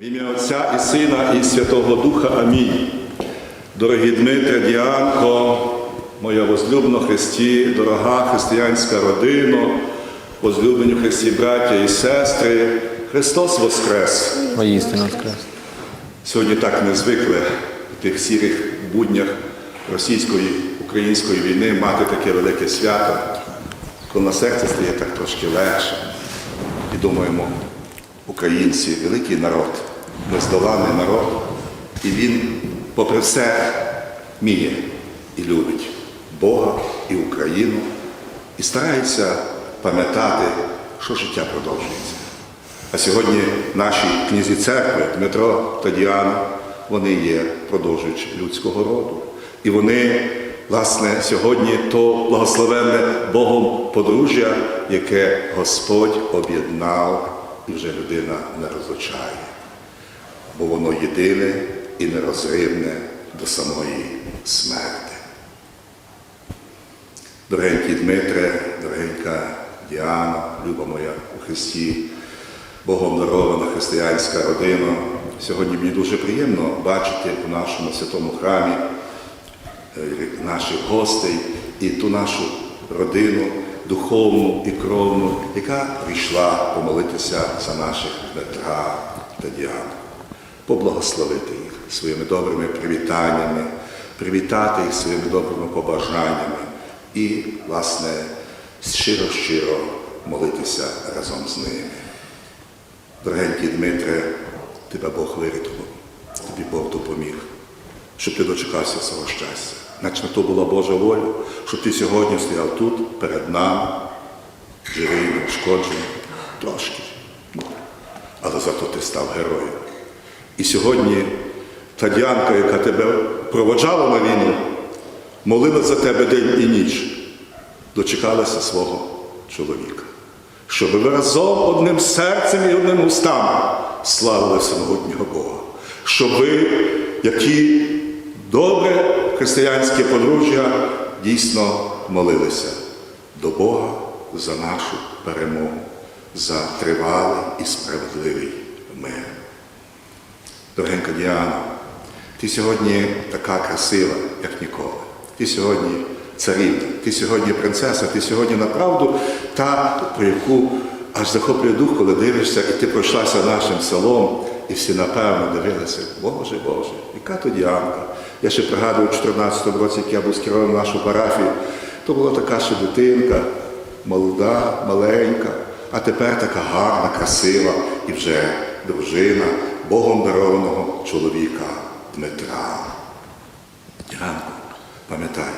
В ім'я Отця і Сина, і Святого Духа. Амінь. Дорогі Дмитре, Діанко, моя возлюблена Христі, дорога християнська родина, возлюблені Христі браття і сестри, Христос Воскрес! Воістину воскрес. Сьогодні так не звикли в тих сірих буднях російської української війни мати таке велике свято, коли на серце стає так трошки легше. І думаємо, українці великий народ, нездоланий народ, і він, попри все, вміє і любить Бога і Україну, і старається пам'ятати, що життя продовжується. А сьогодні наші князі церкви Дмитро та Діана, вони є продовжуючи людського роду. І вони, власне, сьогодні то благословенне Богом подружжя, яке Господь об'єднав і вже людина не розлучає. Бо воно єдине і нерозривне до самої смерти. Дорогенький Дмитре, дорогенька Діана, люба моя у Христі, Богом дарована християнська родина. Сьогодні мені дуже приємно бачити у нашому святому храмі е, наших гостей і ту нашу родину духовну і кровну, яка прийшла помолитися за наших Дмитра та Діану, поблагословити їх своїми добрими привітаннями, привітати їх своїми добрими побажаннями і, власне, щиро-щиро молитися разом з ними. Дорогенький Дмитре, тебе Бог вирятував, тобі Бог допоміг, щоб ти дочекався свого щастя. Наче на то була Божа воля, щоб ти сьогодні стояв тут, перед нами, живий, неушкоджений, трошки. Але зато ти став героєм. І сьогодні та Діанка, яка тебе проводжала на війну, молила за тебе день і ніч, дочекалася свого чоловіка щоб ви разом одним серцем і одним устами славили всемогутнього Бога. Щоб ви, які добре християнське подружжя, дійсно молилися до Бога за нашу перемогу, за тривалий і справедливий мир. Дорогенька Діана, ти сьогодні така красива, як ніколи. Ти сьогодні царівна, ти сьогодні принцеса, ти сьогодні направду та, про яку аж захоплює дух, коли дивишся, і ти пройшлася нашим селом, і всі напевно дивилися, Боже, Боже, яка то Діанка. Я ще пригадую, у 14 році, як я був скерований в нашу парафію, то була така ще дитинка, молода, маленька, а тепер така гарна, красива і вже дружина Богом дарованого чоловіка Дмитра. Діанко, пам'ятай,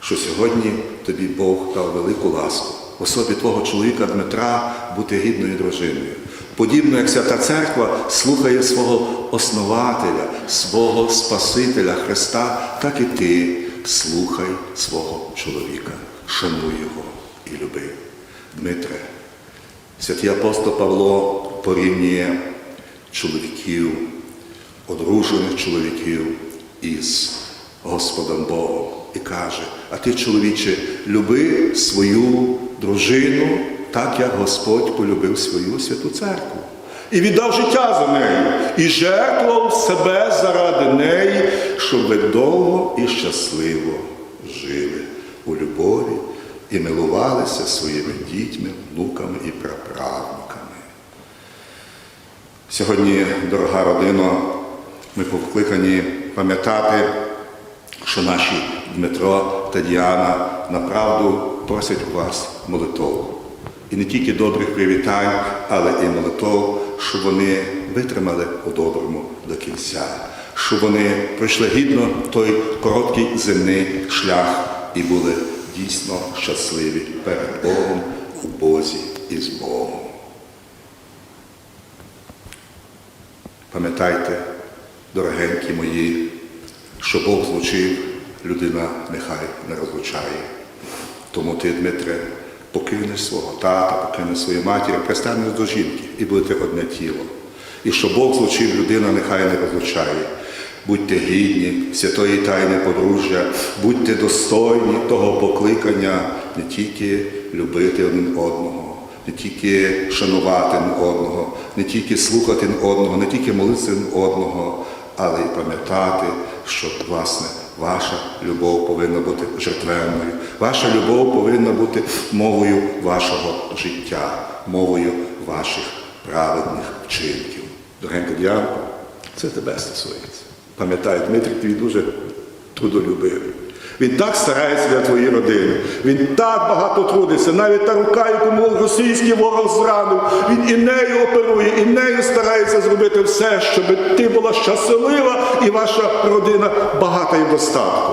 що сьогодні тобі Бог дав велику ласку особі твого чоловіка Дмитра бути гідною дружиною. Подібно як Свята Церква слухає свого основателя, свого Спасителя Христа, так і ти слухай свого чоловіка, шануй його і люби. Дмитре, святий апостол Павло порівнює чоловіків, одружених чоловіків із Господом Богом і каже, а ти, чоловіче, люби свою дружину, так як Господь полюбив свою святу церкву. І віддав життя за нею, і жертвував себе заради неї, щоб ви довго і щасливо жили у любові і милувалися своїми дітьми, внуками і праправнуками. Сьогодні, дорога родина, ми покликані пам'ятати, що наші Дмитро та Діана направду просять у вас молитву. І не тільки добрих привітань, але і молитов, щоб вони витримали у доброму до кінця, щоб вони пройшли гідно той короткий земний шлях і були дійсно щасливі перед Богом у Бозі і з Богом. Пам'ятайте, дорогенькі мої, що Бог злучив, людина нехай не розлучає. Тому ти, Дмитре, покинеш свого тата, покинеш свою матір, пристанеш до жінки і будете одне тіло. І що Бог злучив, людина нехай не розлучає. Будьте гідні святої тайни подружжя, будьте достойні того покликання не тільки любити один одного, не тільки шанувати одного, не тільки слухати одного, не тільки молитися одного, але й пам'ятати, що власне ваша любов повинна бути жертвенною, ваша любов повинна бути мовою вашого життя, мовою ваших праведних вчинків. Дорогенька Діанко, це тебе стосується. Пам'ятай, Дмитрий твій дуже трудолюбивий. Він так старається для твоєї родини. Він так багато трудиться. Навіть та рука, яку російський ворог зранив, він і нею оперує, і нею старається зробити все, щоб ти була щаслива і ваша родина багата і достатку.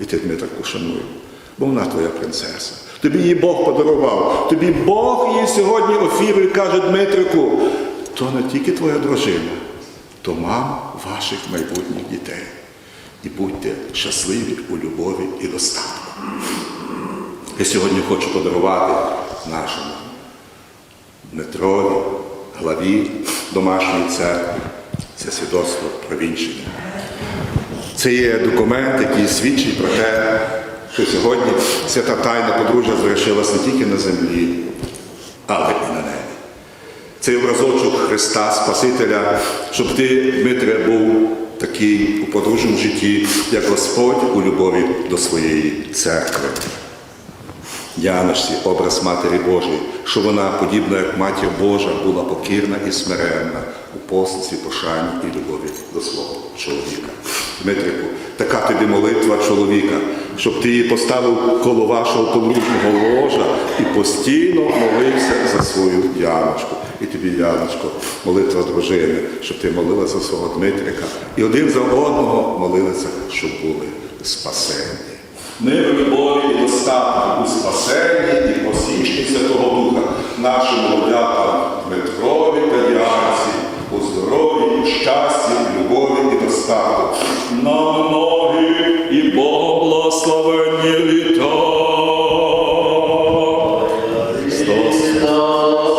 І ти Дмитрику шануй, бо вона твоя принцеса. Тобі її Бог подарував. Тобі Бог її сьогодні офірує, каже Дмитрику, то не тільки твоя дружина, то мама ваших майбутніх дітей. І будьте щасливі у любові і достатку. Я сьогодні хочу подарувати нашому Дмитрові, главі домашньої церкви, це свідоцтво про. Це є документ, який свідчить про те, що сьогодні свята тайна подружжя звершилась не тільки на землі, але і на небі. Цей образочок Христа Спасителя, щоб ти, Дмитре, був такий у подружньому житті, як Господь у любові до своєї церкви. Діаночці, образ Матері Божої, що вона, подібна як Матір Божа, була покірна і смиренна у послусі, пошані і любові до свого чоловіка. Дмитрику, така тобі молитва чоловіка, щоб ти її поставив коло вашого подружнього ложа постійно молився за свою Яночку. І тобі, Яночко, молитва дружини, щоб ти молилася за свого Дмитрика. І один за одного молилися, щоб були спасені. Мир, любові і у спасенні і посічні Святого Духа нашим Христос.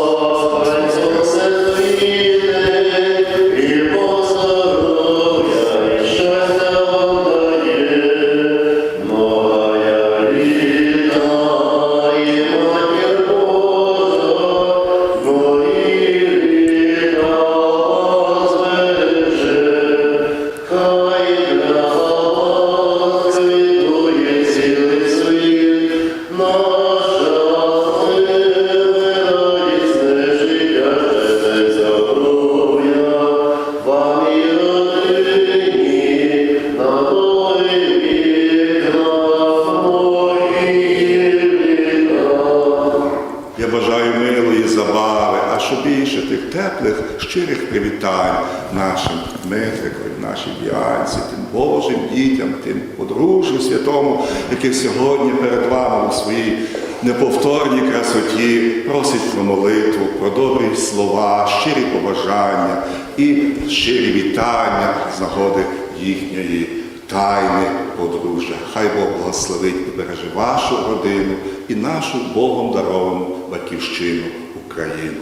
Щирих привітань нашим Дмитрикові, нашій Діанці, тим Божим дітям, тим подружжю святому, яких сьогодні перед вами у своїй неповторній красоті просить про молитву, про добрі слова, щирі побажання і щирі вітання з нагоди їхньої тайни подружжя. Хай Бог благословить і береже вашу родину і нашу Богом даровану батьківщину Україну.